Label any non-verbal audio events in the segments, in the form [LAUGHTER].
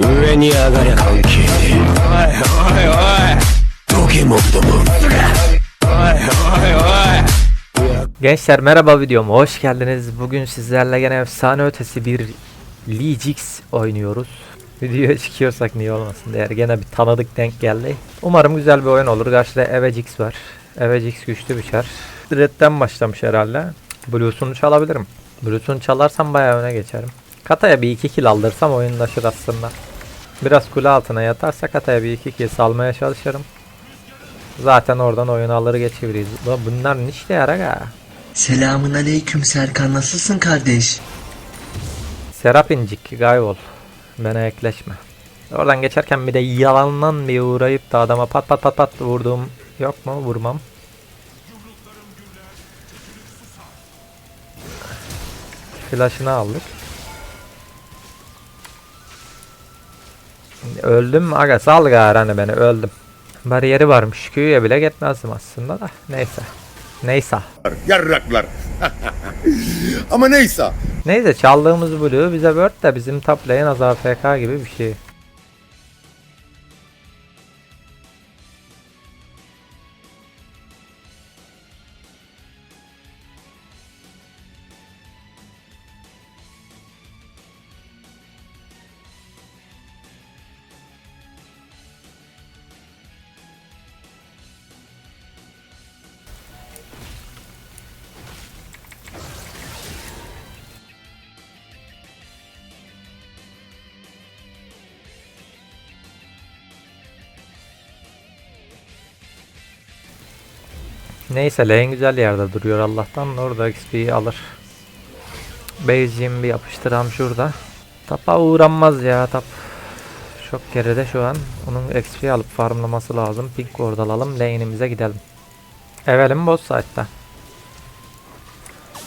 上に上がりゃ関係ねえおいおいおい時計モブどもおいおいおい Gençler merhaba videoma hoş geldiniz. Bugün sizlerle gene efsane ötesi bir Lee Jix oynuyoruz. Videoya çıkıyorsak niye olmasın değer. Gene bir tanıdık denk geldi. Umarım güzel bir oyun olur. Karşıda Evejix var. Evejix güçlü bir çar. Red'den başlamış herhalde. Blues'unu çalabilirim. Blues'unu çalarsam bayağı öne geçerim. Kataya bir iki kill aldırsam oyunlaşır aslında. Biraz kule altına yatarsa Kataya bir iki kill salmaya çalışırım. Zaten oradan oyun alır geçebiliriz. Bunlar yarar ha? Selamun aleyküm Serkan nasılsın kardeş? Serap incik kaybol. Bana ekleşme. Oradan geçerken bir de yalandan bir uğrayıp da adama pat pat pat pat vurduğum yok mu? Vurmam. Flash'ını aldık. Öldüm? Aga sal gari hani beni öldüm. Bariyeri varmış. Q'ya bile gitmezdim aslında da. Neyse. Neyse. Yarraklar. [LAUGHS] Ama neyse. Neyse çaldığımız blue bize word de bizim top lane az AFK gibi bir şey. Neyse lane güzel yerde duruyor Allah'tan orada XP'yi alır. Base'cim bir yapıştıram şurada. Tapa uğranmaz ya tap. Çok geride şu an. Onun XP alıp farmlaması lazım. Pink ward alalım lane'imize gidelim. Evelim boss site'da.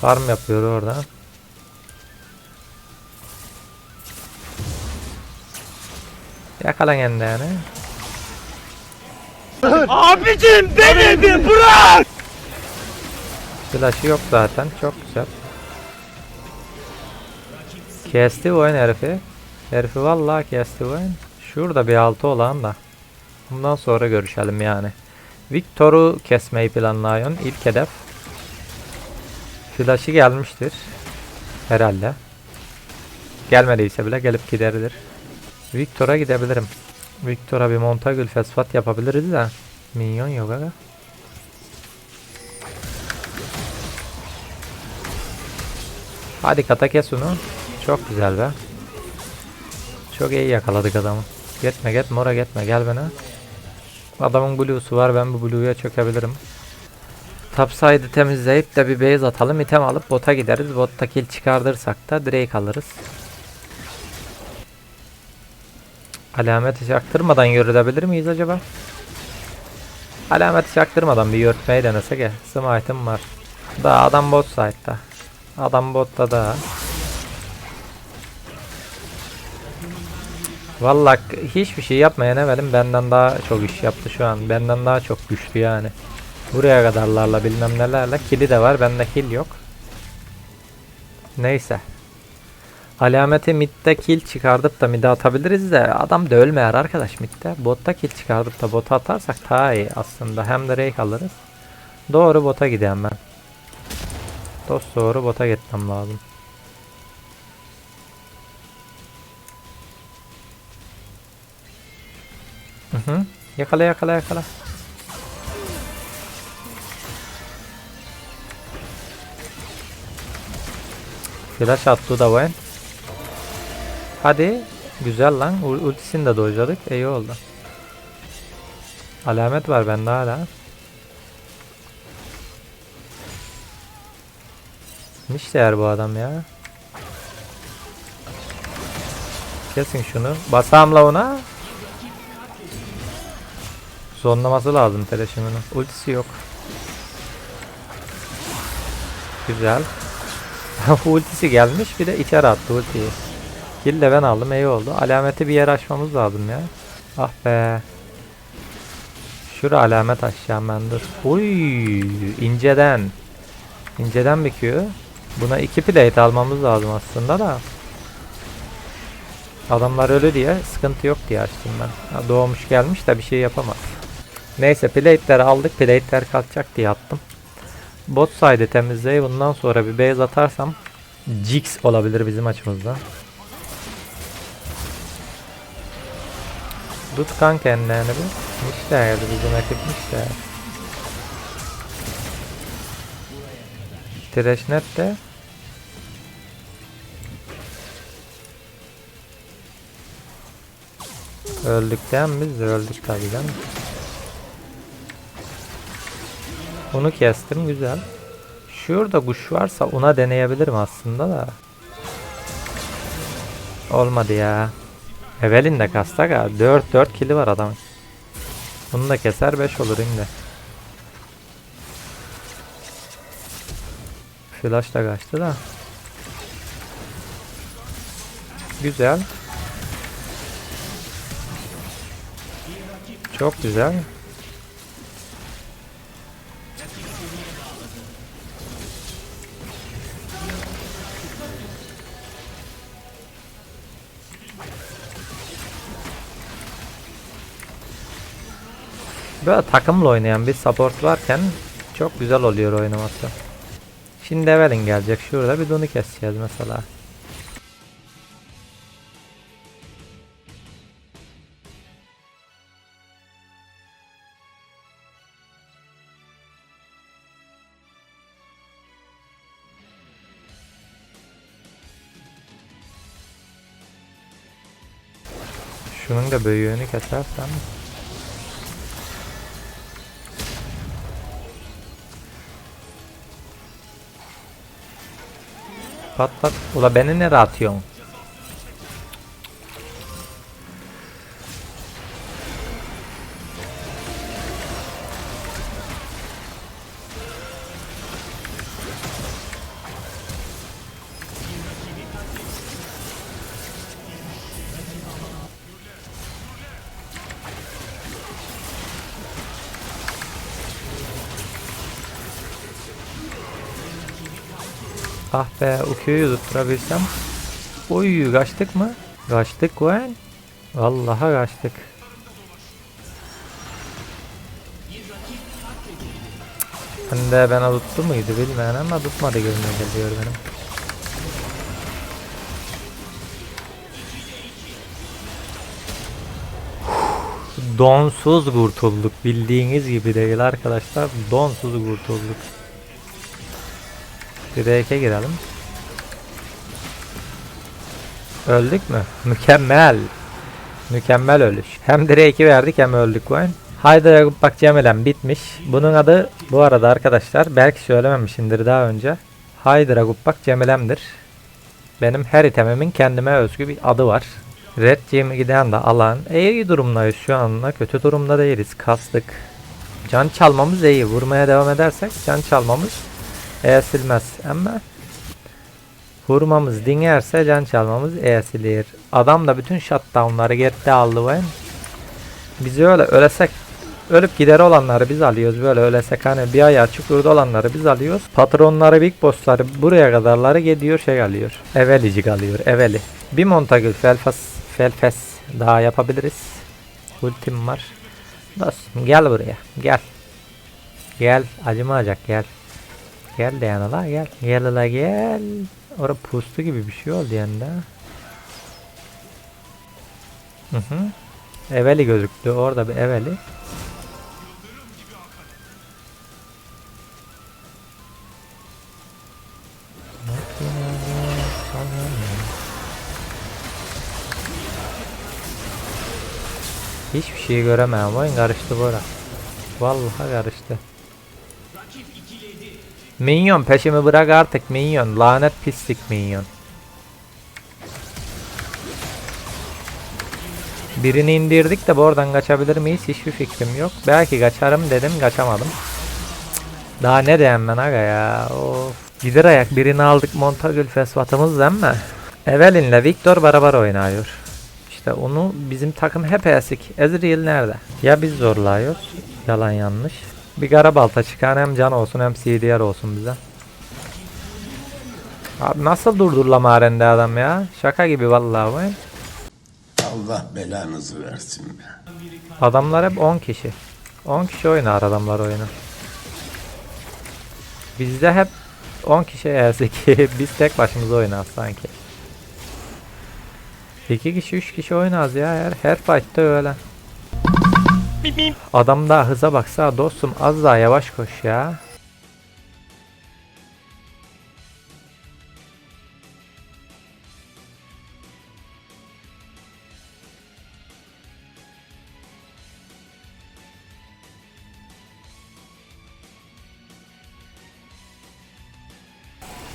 Farm yapıyor orada. Yakala kendini yani. Abicim beni bir bırak Flash'ı yok zaten. Çok güzel. Kesti bu oyun herifi. Herifi vallahi kesti bu oyun. Şurada bir altı olan da. Bundan sonra görüşelim yani. Victor'u kesmeyi planlıyor. İlk hedef. Flash'ı gelmiştir. Herhalde. Gelmediyse bile gelip gideridir. Victor'a gidebilirim. Victor'a bir Montagül Fesfat yapabiliriz de. Minyon yok aga. Hadi kata kes onu. Çok güzel be. Çok iyi yakaladık adamı. Gitme git mora gitme gel bana. Adamın blue'su var ben bu blue'ya çökebilirim. Topside'ı temizleyip de bir base atalım item alıp bota gideriz. Botta kill çıkardırsak da Drake alırız. Alameti çaktırmadan yürütebilir miyiz acaba? Alameti çaktırmadan bir yürütmeyi denesek ya. Smite'ım var. Daha adam bot side'da. Adam botta da. Vallahi hiçbir şey yapmayan evelim benden daha çok iş yaptı şu an. Benden daha çok güçlü yani. Buraya kadarlarla bilmem nelerle. Kili de var bende kill yok. Neyse. Alameti midde kill çıkardıp da mid'e atabiliriz de adam da ölmeyer arkadaş midde. Botta kill çıkardıp da bota atarsak daha iyi aslında. Hem de rake alırız. Doğru bota gideyim ben. Dost doğru bota gitmem lazım. Hı hı. Yakala yakala yakala. Flash attı da ben. Hadi. Güzel lan. Ul- Ultisini de dojladık. İyi oldu. Alamet var bende hala. İşe yarar bu adam ya? Kesin şunu. Basamla ona. Zonlaması lazım teleşiminin. Ultisi yok. Güzel. [LAUGHS] Ultisi gelmiş bir de içeri attı ultiyi. Kill de ben aldım iyi oldu. Alameti bir yer açmamız lazım ya. Ah be. Şura alamet açacağım ben dur. Uy inceden. İnceden bir Q. Buna iki plate almamız lazım aslında da. Adamlar ölü diye sıkıntı yok diye açtım ben. Ha, doğmuş gelmiş de bir şey yapamaz. Neyse plate'leri aldık. Plate'ler kalkacak diye attım. Bot side'ı temizleyip bundan sonra bir base atarsam Jix olabilir bizim açımızda. Tut kan kendini bir. Mişler bizim ekip mişler. Trashnet de Öldükten biz de öldük tabii canım. Bunu kestim güzel. Şurada kuş varsa ona deneyebilirim aslında da. Olmadı ya. Evelin de kastak ha. 4 4 kili var adamın. Bunu da keser 5 olur şimdi. Flash da kaçtı da. Güzel. Çok güzel. Böyle takımla oynayan bir support varken çok güzel oluyor oynaması. Şimdi Evelyn gelecek. Şurada bir donu keseceğiz mesela. Şunun da büyüğünü kesersem Pat pat. Ula beni nereye atıyorsun? Ah be Ukyu'yu tutturabilsem. Oy kaçtık mı? Kaçtık lan. Vallahi kaçtık. Ben de bana tuttu muydu bilmeyen ama tutmadı görünüyor geliyor benim. Donsuz kurtulduk. Bildiğiniz gibi değil arkadaşlar. Donsuz kurtulduk. Direk'e girelim. Öldük mü? Mükemmel. Mükemmel ölüş. Hem Drake'i verdik hem öldük lan. Haydi bak Cemilem bitmiş. Bunun adı bu arada arkadaşlar belki söylememişimdir daha önce. Haydra Guppak Cemilem'dir. Benim her itemimin kendime özgü bir adı var. Red Team'i giden de alan. İyi durumdayız şu anda. Kötü durumda değiliz. Kastık. Can çalmamız iyi. Vurmaya devam edersek can çalmamız esilmez. Ama vurmamız dinlerse can çalmamız esilir. Adam da bütün shutdownları geride aldı ve biz öyle ölesek ölüp gider olanları biz alıyoruz böyle ölesek hani bir ayağı çukurda olanları biz alıyoruz. Patronları big bossları buraya kadarları gidiyor şey alıyor. Evelicik alıyor eveli. Bir montagül felfas felfes daha yapabiliriz. Ultim var. Dostum gel buraya gel. Gel acımayacak gel. Gel de yana la gel. Gel la gel. Orada pustu gibi bir şey oldu yanında. Hı hı. Eveli gözüktü. Orada bir eveli. Hiçbir şey göremem. Oyun karıştı bora. Vallahi karıştı. Minyon peşimi bırak artık minyon. Lanet pislik minyon. Birini indirdik de bu oradan kaçabilir miyiz? Hiçbir fikrim yok. Belki kaçarım dedim kaçamadım. Daha ne diyeyim ben aga ya. Of. Gider ayak birini aldık Montagül fesvatımız değil mi? Evelyn'le Victor beraber oynuyor. İşte onu bizim takım hep esik. Ezreal nerede? Ya biz zorlayıyoruz. Yalan yanlış. Bir kara balta çıkan hem can olsun hem CDR olsun bize. Abi nasıl durdurulama arende adam ya? Şaka gibi vallahi bu. Allah belanızı versin be. Adamlar hep 10 kişi. 10 kişi oynar adamlar oyunu. Bizde hep 10 kişi eğerse ki [LAUGHS] biz tek başımıza oynarız sanki. 2 kişi 3 kişi oynarız ya her, her fight'ta öyle. Adam daha hıza baksa dostum az daha yavaş koş ya.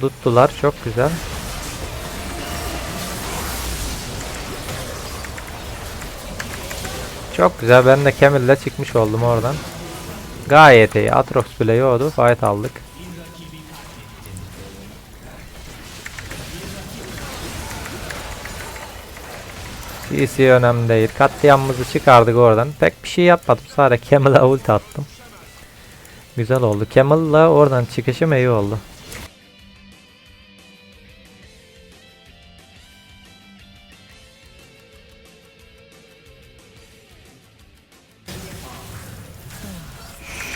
Tuttular çok güzel. Çok güzel ben de Camille'le çıkmış oldum oradan. Gayet iyi. Atrox bile yoktu. Fight aldık. CC önemli değil. Katliamımızı çıkardık oradan. Pek bir şey yapmadım. Sadece Camel'a ult attım. Güzel oldu. Camel'la oradan çıkışım iyi oldu.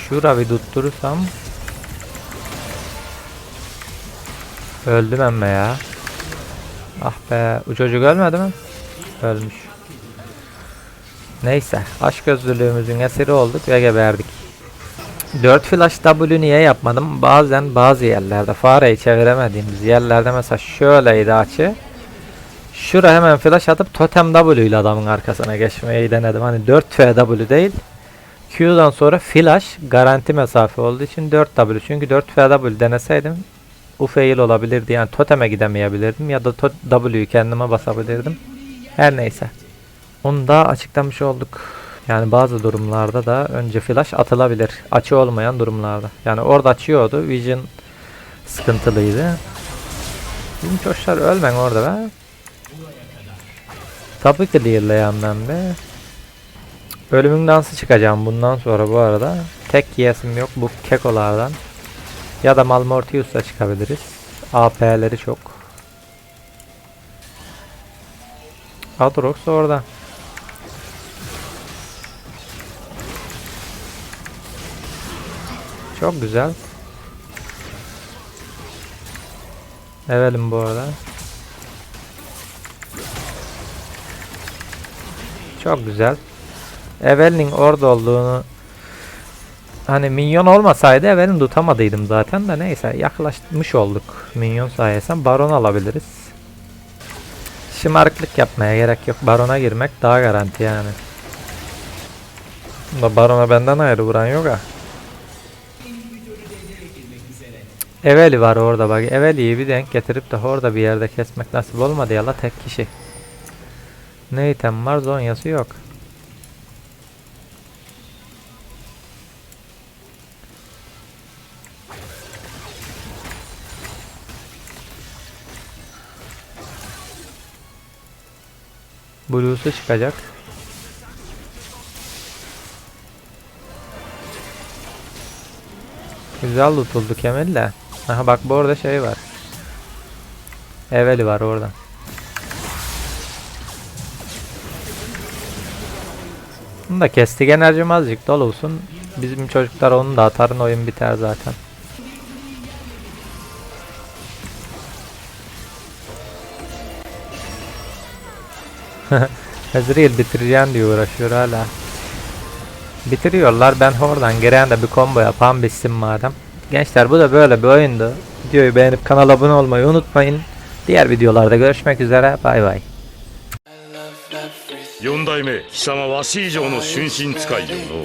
Şura bir tutturursam Öldüm emme ya Ah be o çocuk ölmedi mi? Ölmüş Neyse aşk gözlülüğümüzün esiri olduk ve geberdik 4 flash W niye yapmadım? Bazen bazı yerlerde fareyi çeviremediğimiz yerlerde mesela şöyleydi açı Şura hemen flash atıp totem W ile adamın arkasına geçmeyi denedim. Hani 4 FW değil Q'dan sonra flash garanti mesafe olduğu için 4W. Çünkü 4FW deneseydim u fail olabilirdi. Yani toteme gidemeyebilirdim ya da W'yu kendime basabilirdim. Her neyse. Onu da açıklamış olduk. Yani bazı durumlarda da önce flash atılabilir. Açı olmayan durumlarda. Yani orada açıyordu. Vision sıkıntılıydı. Bizim çocuklar ölmen orada be. Tabii ki değilleyen ben be. Ölümün dansı çıkacağım bundan sonra bu arada. Tek yiyesim yok bu kekolardan. Ya da Malmortius'la çıkabiliriz. AP'leri çok. Adrox orada. Çok güzel. Evelim bu arada. Çok güzel. Evel'in orada olduğunu hani minyon olmasaydı Evel'in tutamadıydım zaten de neyse yaklaşmış olduk minyon sayesinde baron alabiliriz. Şımarıklık yapmaya gerek yok. Barona girmek daha garanti yani. Da barona benden ayrı vuran yok ha. Eveli var orada bak. Eveli'yi bir denk getirip de orada bir yerde kesmek nasip olmadı ya la tek kişi. Ne item var? Zonyası yok. Blue'su çıkacak. Güzel tutuldu Kemal de. Aha bak bu orada şey var. Eveli var orada. Bunu da kestik enerjim azıcık dolu olsun. Bizim çocuklar onu da atarın oyun biter zaten. [LAUGHS] Ezreal bitireceğim diye uğraşıyor hala. Bitiriyorlar. Ben oradan giren de bir combo yapan bitsin madem. Gençler bu da böyle bir oyundu. Videoyu beğenip kanala abone olmayı unutmayın. Diğer videolarda görüşmek üzere. Bay bay. 4代目貴様わし以上の春心使いよの。